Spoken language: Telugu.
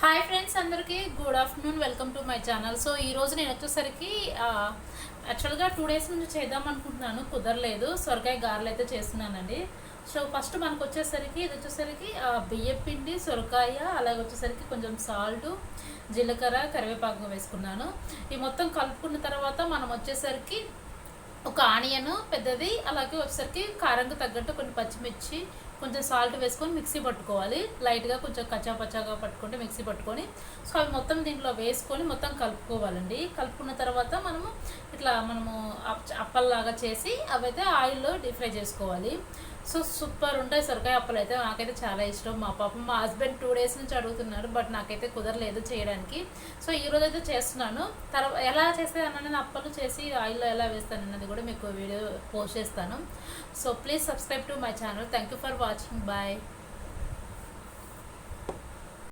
హాయ్ ఫ్రెండ్స్ అందరికీ good afternoon welcome to my channel so ఈ రోజు నేను వచ్చేసరికి యాక్చువల్గా టూ డేస్ నుంచి చేద్దాం అనుకుంటున్నాను కుదరలేదు. సొరకాయ గారెలు అయితే చేస్తున్నానండి. సో ఫస్ట్ మనకు వచ్చేసరికి ఇది వచ్చేసరికి బియ్యం పిండి సొరకాయ అలాగే వచ్చేసరికి కొంచెం సాల్ట్ జీలకర్ర కరివేపాకు వేసుకున్నాను. ఈ మొత్తం కలుపుకున్న తర్వాత మనం వచ్చేసరికి ఒక ఆనియన్ పెద్దది అలాగే వచ్చేసరికి కారంకు తగ్గట్టు కొన్ని పచ్చిమిర్చి కొంచెం సాల్ట్ వేసుకొని మిక్సీ పట్టుకోవాలి. లైట్గా కొంచెం కచ్చా పచ్చాగా పట్టుకుంటే మిక్సీ పట్టుకొని. సో అవి మొత్తం దీంట్లో వేసుకొని మొత్తం కలుపుకోవాలండి. కలుపుకున్న తర్వాత మనము ఇట్లా మనము అప్పల్లాగా చేసి అవైతే ఆయిల్లో డీప్ ఫ్రై చేసుకోవాలి. సో సూపర్ ఉంటాయి సొరకాయ అప్పలు అయితే నాకైతే చాలా ఇష్టం. మా పాపం మా హస్బెండ్ టూ డేస్ నుంచి అడుగుతున్నారు బట్ నాకైతే కుదరలేదు చేయడానికి. సో ఈ రోజు అయితే చేస్తున్నాను. తర్వాత ఎలా చేస్తాను అప్పలు చేసి ఆయిల్లో ఎలా వేస్తాను అన్నది కూడా మీకు వీడియో పోస్ట్ చేస్తాను. So please subscribe to my channel. Thank you for watching. Bye.